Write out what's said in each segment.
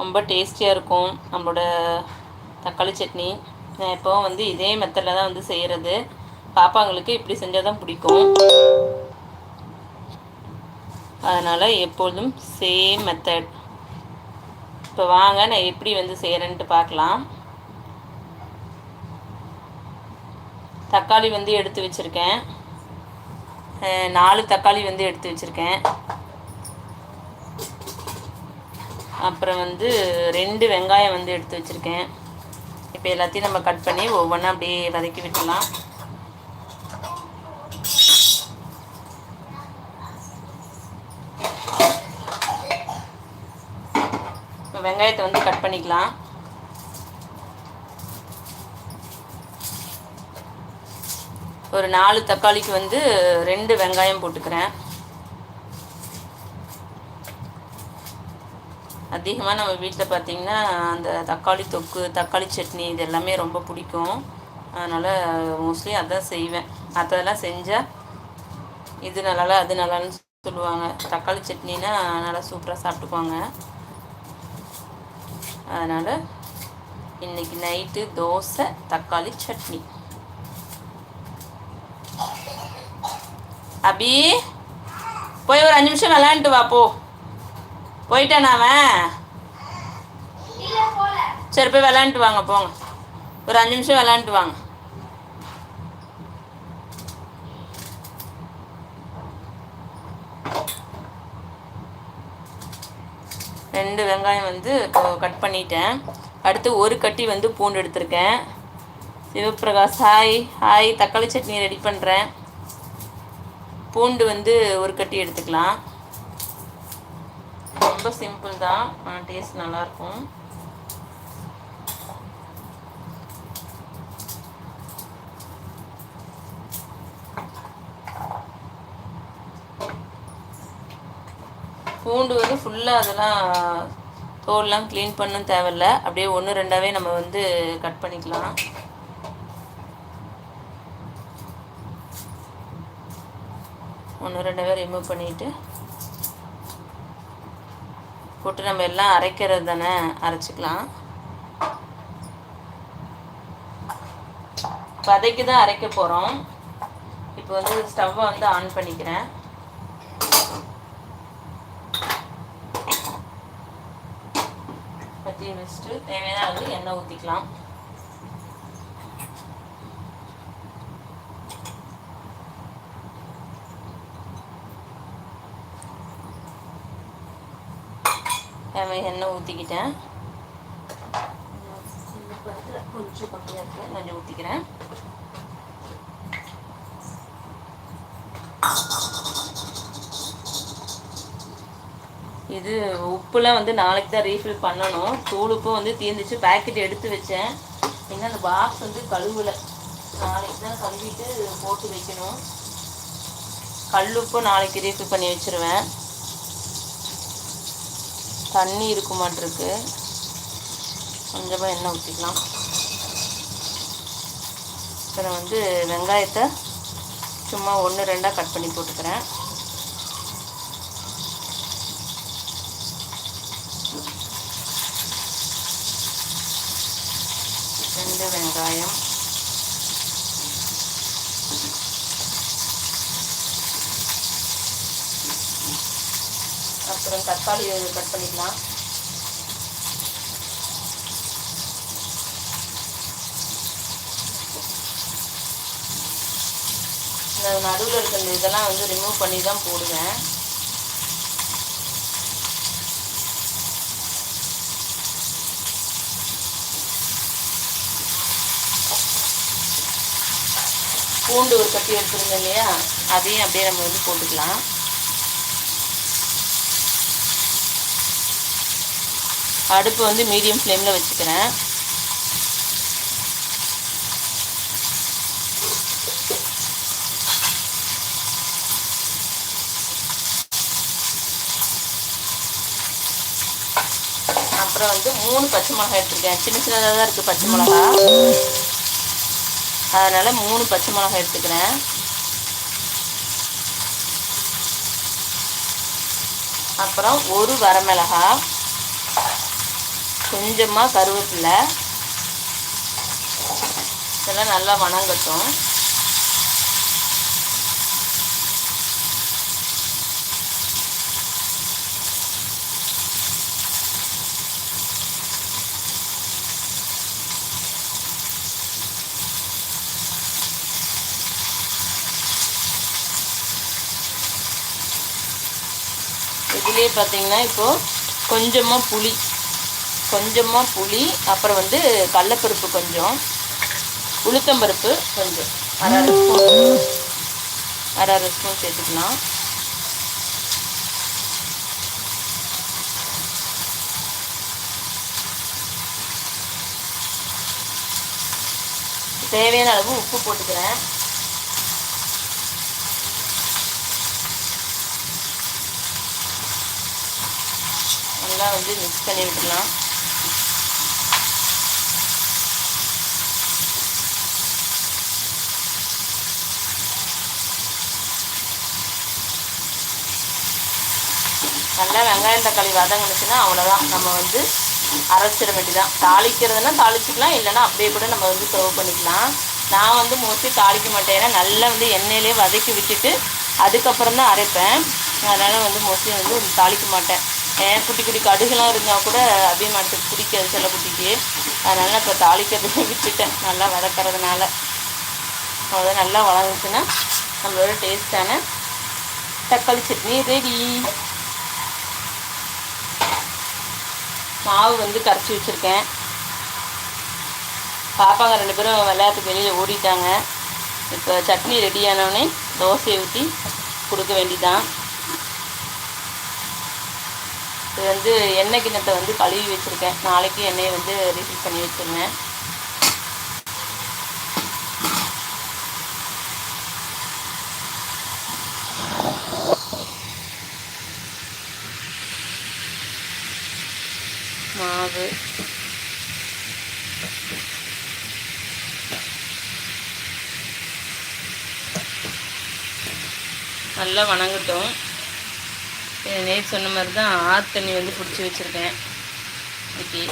ரொம்ப டேஸ்டியாக இருக்கும் நம்மளோட தக்காளி சட்னி. நான் இப்போ வந்து இதே மெத்தடில் தான் வந்து செய்கிறது பாப்பாங்களுக்கு இப்படி செஞ்சால் தான் பிடிக்கும். அதனால் எப்பொழுதும் சேம் மெத்தட் இப்போ வாங்க நான் எப்படி வந்து செய்கிறேன்ட்டு பார்க்கலாம். தக்காளி வந்து எடுத்து வச்சுருக்கேன். நாலு தக்காளி வந்து எடுத்து வச்சுருக்கேன். அப்புறம் வந்து ரெண்டு வெங்காயம் வந்து எடுத்து வச்சுருக்கேன். இப்போ எல்லாத்தையும் நம்ம கட் பண்ணி ஒவ்வொன்றா அப்படியே வதக்கி விட்டுலாம் இப்போ வெங்காயத்தை வந்து கட் பண்ணிக்கலாம். ஒரு நாலு தக்காளிக்கு வந்து ரெண்டு வெங்காயம் போட்டுக்கிறேன். அதிகமாக நம்ம வீட்டில் பார்த்திங்கன்னா அந்த தக்காளி தொக்கு தக்காளி சட்னி இது எல்லாமே ரொம்ப பிடிக்கும். அதனால் மோஸ்ட்லி அதான் செய்வேன். மற்றதெல்லாம் செஞ்சால் இது நல்லா அது நல்லான்னு சொல்லுவாங்க. தக்காளி சட்னினா நல்லா சூப்பராக சாப்பிட்டுக்குவாங்க. அதனால் இன்றைக்கி நைட்டு தோசை தக்காளி சட்னி. அபி போய் ஒரு அஞ்சு நிமிஷம் விளாண்டுட்டு வா போ. போயிட்டானா அவன்? சரி போய் விளாண்டுட்டு வாங்க போங்க. ஒரு அஞ்சு நிமிஷம் விளாண்டுட்டு வாங்க. ரெண்டு வெங்காயம் வந்து இப்போ கட் பண்ணிட்டேன். அடுத்து ஒரு கட்டி வந்து பூண்டு எடுத்திருக்கேன். சிவபிரகாஷ் ஹாய் ஹாய் தக்காளி சட்னி ரெடி பண்ணுறேன் பூண்டு வந்து ஒரு கட்டி எடுத்துக்கலாம். ரொம்ப சிம்பிள் தான். டேஸ்ட் நல்லாயிருக்கும் பூண்டு வந்து ஃபுல்லாக அதெல்லாம் தோல்லாம் க்ளீன் பண்ணும் தேவையில்ல. அப்படியே ஒன்று ரெண்டாவே நம்ம வந்து கட் பண்ணிக்கலாம். ஒன்று ரெண்டாவே ரிமூவ் பண்ணிவிட்டு போட்டு நம்ம எல்லாம் அரைக்கிறது தானே? அரைச்சிக்கலாம். வதைக்கு தான் அரைக்க போகிறோம் இப்போ வந்து ஸ்டவ்வை வந்து ஆன் பண்ணிக்கிறேன். பற்றி வச்சுட்டு தேவையான அளவு எண்ணெய் ஊற்றிக்கலாம் எண்ணெய் ஊற்றிக்கிட்டேன் கொஞ்சம் கம்மியாக இருக்கு கொஞ்சம் ஊற்றிக்கிறேன் இது உப்புலாம் வந்து நாளைக்கு தான் ரீஃபில் பண்ணணும். தூள் உப்பும் வந்து தீர்ந்துச்சு பேக்கெட் எடுத்து வச்சேன். இன்னும் அந்த பாக்ஸ் வந்து கழுவலை. நாளைக்கு தான் கழுவிட்டு போட்டு வைக்கணும். கல் உப்பும் நாளைக்கு ரீஃபில் பண்ணி வச்சுருவேன். தண்ணி இருக்குமாட்டிருக்கு கொஞ்சமாக எண்ணெய் ஊற்றிக்கலாம் அப்புறம் வந்து வெங்காயத்தை சும்மா ஒன்று ரெண்டாக கட் பண்ணி போட்டுக்கிறேன். ரெண்டு வெங்காயம். அப்புறம் தக்காளி கட் பண்ணிக்கலாம். இந்த நடுவில் இருக்கிற இந்த இதெல்லாம் வந்து ரிமூவ் பண்ணி தான் போடுவேன். பூண்டு ஒரு கட்டி எடுத்துருந்தோம் இல்லையா? அதையும் அப்படியே நம்ம வந்து போட்டுக்கலாம். அடுப்பு வந்து மீடியம் ஃப்ளேமில் வச்சுக்கிறேன். அப்புறம் வந்து மூணு பச்சை மிளகாய் எடுத்துருக்கேன். சின்ன சின்னதாக தான் இருக்குது பச்சை மிளகா. அதனால் மூணு பச்சை மிளகாய் எடுத்துக்கிறேன். அப்புறம் ஒரு வரமிளகா கொஞ்சமாக கருவேப்பிலை. இதெல்லாம் நல்லா வணங்கட்டும். இதுலேயே பார்த்தீங்கன்னா இப்போது கொஞ்சமாக புளி. கொஞ்சமாக புளி அப்புறம் வந்து கடலப்பருப்பு கொஞ்சம் உளுத்தம்பருப்பு கொஞ்சம். அரை அரை ஸ்பூன். அரை அரை ஸ்பூன் சேர்த்துக்கலாம். தேவையான அளவு உப்பு போட்டுக்கிறேன். நல்லா வந்து மிக்ஸ் பண்ணி விட்டுலாம் நல்லா வெங்காயம் தக்காளி வதங்கினுச்சுன்னா அவ்வளோதான் நம்ம வந்து அரைச்சிட வேண்டியதான் தாளிக்கிறதுனா தாளிச்சிக்கலாம் இல்லைன்னா அப்படியே கூட நம்ம வந்து சர்வ் பண்ணிக்கலாம். நான் வந்து மோஸ்ட்லி தாளிக்க மாட்டேன். ஏன்னா நல்லா வந்து எண்ணெயிலே வதக்கி விட்டுட்டு அதுக்கப்புறம் தான் அரைப்பேன். அதனால் வந்து மோஸ்ட்லி வந்து தாளிக்க மாட்டேன். ஏன் குட்டி குட்டி கடுகுலாம் இருந்தால் கூட அபிமானத்துக்கு பிடிக்காது சில குட்டிக்கு. அதனால் நான் இப்போ தாளிக்கிறதுக்கு விட்டுட்டேன். நல்லா வதக்கிறதுனால. அவ்வளோதான் நல்லா வளர்ந்துச்சுன்னா நம்மளோட டேஸ்ட்டான தக்காளி சட்னி ரெடி மாவு வந்து கரைச்சி வச்சுருக்கேன். பாப்பாங்க ரெண்டு பேரும் விளையாட்டுக்கு வெளியில் ஓடிட்டாங்க. இப்போ சட்னி ரெடி தோசையை ஊற்றி கொடுக்க வேண்டிதான். இது வந்து எண்ணெய் கிண்ணத்தை வந்து கழுவி வச்சுருக்கேன். நாளைக்கு எண்ணெயை வந்து ரிஃபில் பண்ணி வச்சுருந்தேன். மாவு. நல்லா வணங்கட்டும். நேற்று சொன்ன மாதிரி தான் ஆறு தண்ணி வந்து பிடிச்சி வச்சுருக்கேன். இன்னைக்கு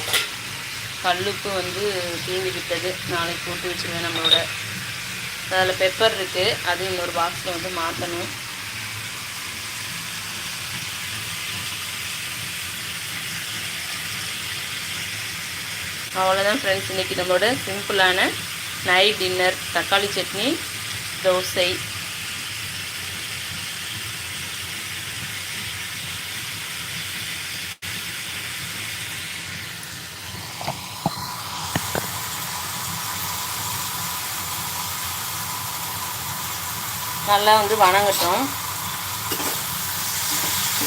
கல்லுப்பு வந்து தீந்து விட்டது நாளைக்கு போட்டு வச்சுருவேன் நம்மளோட. அதில் பெப்பர் இருக்குது அது இன்னொரு பாக்ஸில் வந்து மாற்றணும் அவ்வளோதான் ஃப்ரெண்ட்ஸ் இன்றைக்கி நம்மளோட சிம்பிளான நைட் டின்னர் தக்காளி சட்னி தோசை. நல்லா வந்து வணங்கட்டும்.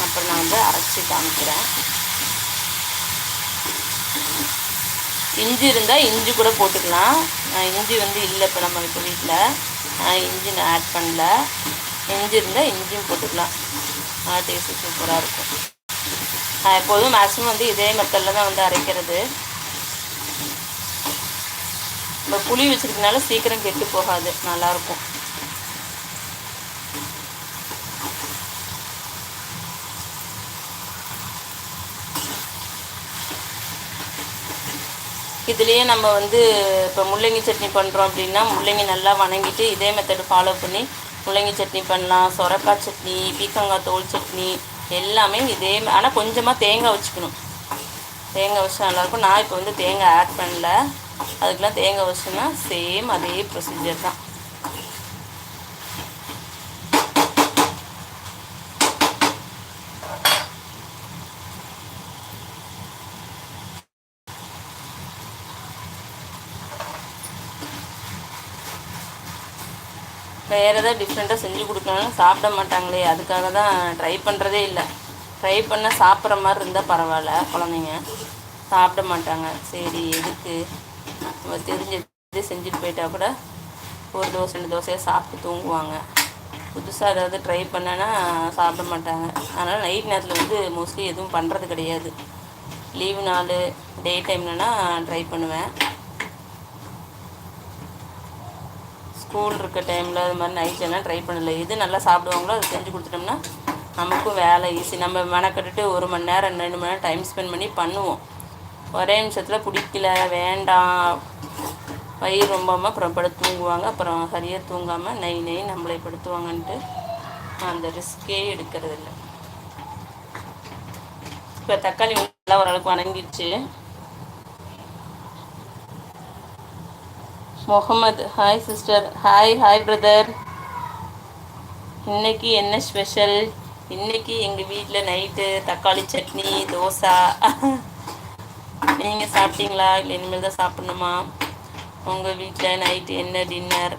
அப்புறம் நான் வந்து அரைச்சி காமிக்கிறேன். இஞ்சி இருந்தால் இஞ்சி கூட போட்டுக்கலாம். இஞ்சி வந்து இல்லை இப்போ நம்ம இப்போ வீட்டில் இஞ்சி நான் ஆட் பண்ணல. இஞ்சி இருந்தால் இஞ்சியும் போட்டுக்கலாம். டேஸ்ட்டு சூப்பராக இருக்கும். நான் எப்போதும் மேக்ஸிமம் வந்து இதே மெத்தடில் தான் வந்து அரைக்கிறது. இப்போ புளி வச்சுருக்கனால சீக்கிரம் கெட்டு போகாது. நல்லாயிருக்கும் இதுலேயே நம்ம வந்து இப்போ முள்ளங்கி சட்னி பண்ணுறோம் அப்படின்னா முள்ளங்கி நல்லா வணங்கிட்டு இதே மெத்தடு ஃபாலோ பண்ணி முள்ளங்கி சட்னி பண்ணலாம் சொரக்காய் சட்னி பீக்கங்காய் தோல் சட்னி எல்லாமே இதே ஆனால் கொஞ்சமாக தேங்காய் வச்சுக்கணும். தேங்காய் வச்சா நல்லாயிருக்கும். நான் இப்போ வந்து தேங்காய் ஆட் பண்ணல. அதுக்கெலாம் தேங்காய் வச்சுன்னா சேம் அதே ப்ரொசீஜர் தான். வேறு எதாவது டிஃப்ரெண்ட்டாக செஞ்சு கொடுக்கணும் சாப்பிட மாட்டாங்களே. அதுக்காக தான் ட்ரை பண்ணுறதே இல்லை. ட்ரை பண்ண சாப்பிட்ற மாதிரி இருந்தால் பரவாயில்ல குழந்தைங்க. சாப்பிட மாட்டாங்க. சரி எதுக்கு? நம்ம தெரிஞ்சது செஞ்சுட்டு போயிட்டா கூட ஒரு தோசை ரெண்டு தோசையாக சாப்பிட்டு தூங்குவாங்க. புதுசாக ஏதாவது ட்ரை பண்ணனா சாப்பிட மாட்டாங்க. அதனால் நைட் நேரத்தில் வந்து மோஸ்ட்லி எதுவும் பண்ணுறது கிடையாது. லீவு நாள் டே டைம்லனா ட்ரை பண்ணுவேன். ஸ்கூல் இருக்க டைமில் அது மாதிரி நைட் எல்லாம் ட்ரை பண்ணல. எது நல்லா சாப்பிடுவாங்களோ அதை செஞ்சு கொடுத்துட்டோம்னா நமக்கும் வேலை ஈஸி நம்ம மெனக்கட்டுட்டு ஒரு மணி நேரம் ரெண்டு மணி நேரம் டைம் ஸ்பெண்ட் பண்ணி பண்ணுவோம். ஒரே நிமிஷத்தில் பிடிக்கல வேண்டாம். வயிறு ரொம்பாமல் அப்புறம் படுத்து தூங்குவாங்க. அப்புறம் சரியாக தூங்காமல் நெய் நெய் நம்மளை படுத்துவாங்கன்ட்டு அந்த ரிஸ்கே எடுக்கிறது இல்லை இப்போ தக்காளி நல்லா ஓரளவுக்கு வணங்கிடுச்சு. Mohammed hi sister hi hi brother இன்னைக்கு என்ன ஸ்பெஷல் இன்னைக்கு எங்கள் வீட்டில் நைட்டு தக்காளி சட்னி தோசை. நீங்கள் சாப்பிட்டீங்களா? இல்லை இனிமேல் தான் சாப்பிட்ணுமா? உங்கள் வீட்டில் நைட்டு என்ன டின்னர்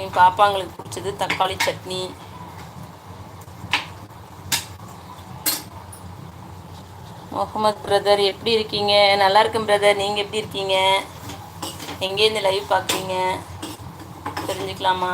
என் பாப்பாங்களுக்கு பிடிச்சது தக்காளி சட்னி. முகமது பிரதர் எப்படி இருக்கீங்க? நல்லா இருக்கேன் பிரதர் நீங்கள் எப்படி இருக்கீங்க? எங்கேருந்து லைவ் பார்க்குறீங்க தெரிஞ்சுக்கலாமா?